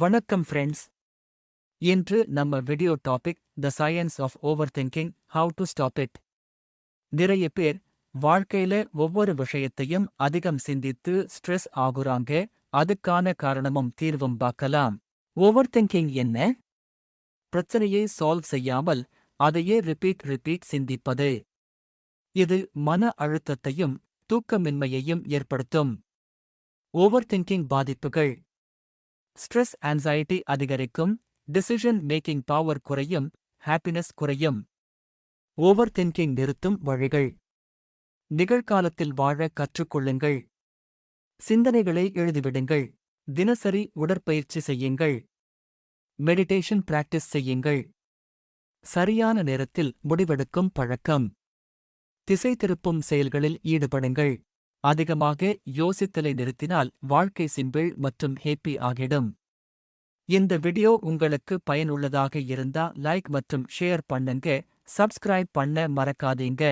வணக்கம் ஃப்ரெண்ட்ஸ் இன்று நம்ம video topic the science of over thinking how to stop it நிறைய பேர் வாழ்க்கையில ஒவ்வொரு விஷயத்தையும் அதிகம் சிந்தித்து ஸ்ட்ரெஸ் ஆகுறாங்க. அதுக்கான காரணமும் தீர்வும் பார்க்கலாம். ஓவர் திங்கிங் என்ன? பிரச்சனையை சால்வ் செய்யாமல் அதையே ரிப்பீட் ரிப்பீட் சிந்திப்பது. இது மன அழுத்தத்தையும் தூக்கமின்மையையும் ஏற்படுத்தும். ஓவர் திங்கிங் பாதிப்புகள். ஸ்ட்ரெஸ் ஆன்சைட்டி அதிகரிக்கும் டிசிஷன் மேக்கிங் பவர் குறையும் ஹாப்பினஸ் குறையும். ஓவர் திங்கிங் நிறுத்தும் வழிகள். நிகழ்காலத்தில் வாழ கற்றுக்கொள்ளுங்கள். சிந்தனைகளை எழுதிவிடுங்கள். தினசரி உடற்பயிற்சி செய்யுங்கள். மெடிடேஷன் பிராக்டிஸ் செய்யுங்கள். சரியான நேரத்தில் முடிவெடுக்கும் பழக்கம். திசை திருப்பும் செயல்களில் ஈடுபடுங்கள். அதிகமாக யோசித்தலை நிறுத்தினால் வாழ்க்கை சிம்பிள் மற்றும் ஹேப்பி ஆகிடும். இந்த வீடியோ உங்களுக்கு பயனுள்ளதாக இருந்தா லைக் மற்றும் ஷேர் பண்ணுங்க சப்ஸ்கிரைப் பண்ண மறக்காதீங்க.